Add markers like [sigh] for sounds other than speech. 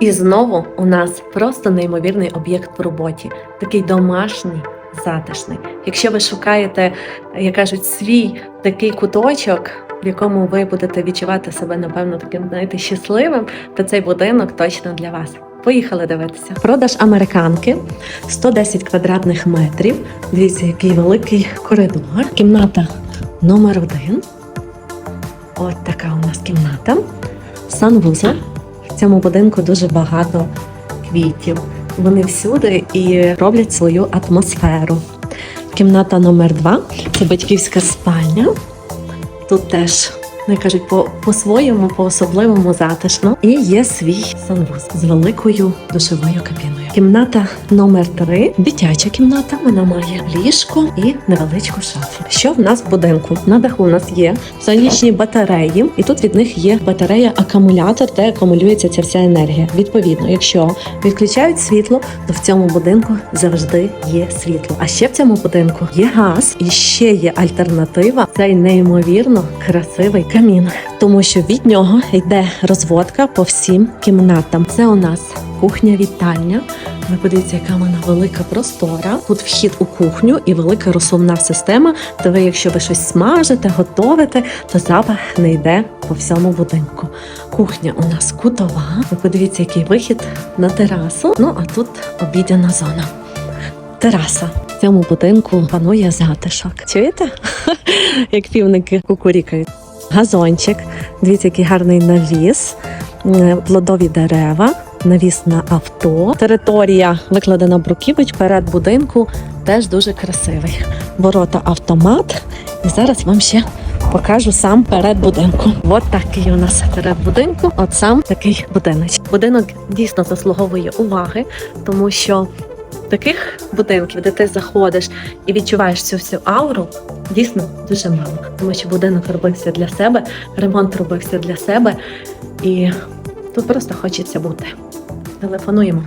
І знову у нас просто неймовірний об'єкт в роботі, такий домашній, затишний. Якщо ви шукаєте, як кажуть, свій такий куточок, в якому ви будете відчувати себе, напевно, таким, знаєте, щасливим, то цей будинок точно для вас. Поїхали дивитися. Продаж американки 110 квадратних метрів. Дивіться, який великий коридор. Кімната номер один. От така у нас кімната. Санвузол. Цьому будинку дуже багато квітів. Вони всюди і роблять свою атмосферу. Кімната номер два це батьківська спальня. Тут теж, не кажуть, по- по-своєму, по-особливому затишно. І є свій санвуз з великою душовою кабіною. Кімната номер три дитяча кімната. Вона має ліжко і невеличку шафу. Що в нас в будинку? На даху у нас є сонячні батареї, і тут від них є батарея акумулятор, де акумулюється ця вся енергія. Відповідно, якщо відключають світло, то в цьому будинку завжди є світло. А ще в цьому будинку є газ, і ще є альтернатива. Цей неймовірно красивий камін, тому що від нього йде розводка по всім кімнатам. Це у нас кухня-вітальня. Ви подивіться, яка вона велика простора. Тут вхід у кухню і велика розсувна система. То ви, якщо ви щось смажите, готовите, то запах не йде по всьому будинку. Кухня у нас кутова. Ви подивіться, який вихід на терасу. Ну а тут обідяна зона. Тераса. В цьому будинку панує затишок. Чуєте? [laughs] Як півники кукурікають. Газончик. Дивіться, який гарний навіс, плодові дерева, навіс на авто. Територія викладена бруківич перед будинку теж дуже красивий. Ворота автомат. І зараз вам ще покажу сам перед будинку. От такий у нас перед будинку. От сам такий будиночок. Будинок дійсно заслуговує уваги, тому що таких будинків, де ти заходиш і відчуваєш цю всю ауру, дійсно дуже мало. Тому що будинок робився для себе, ремонт робився для себе, і тут просто хочеться бути. Телефонуємо.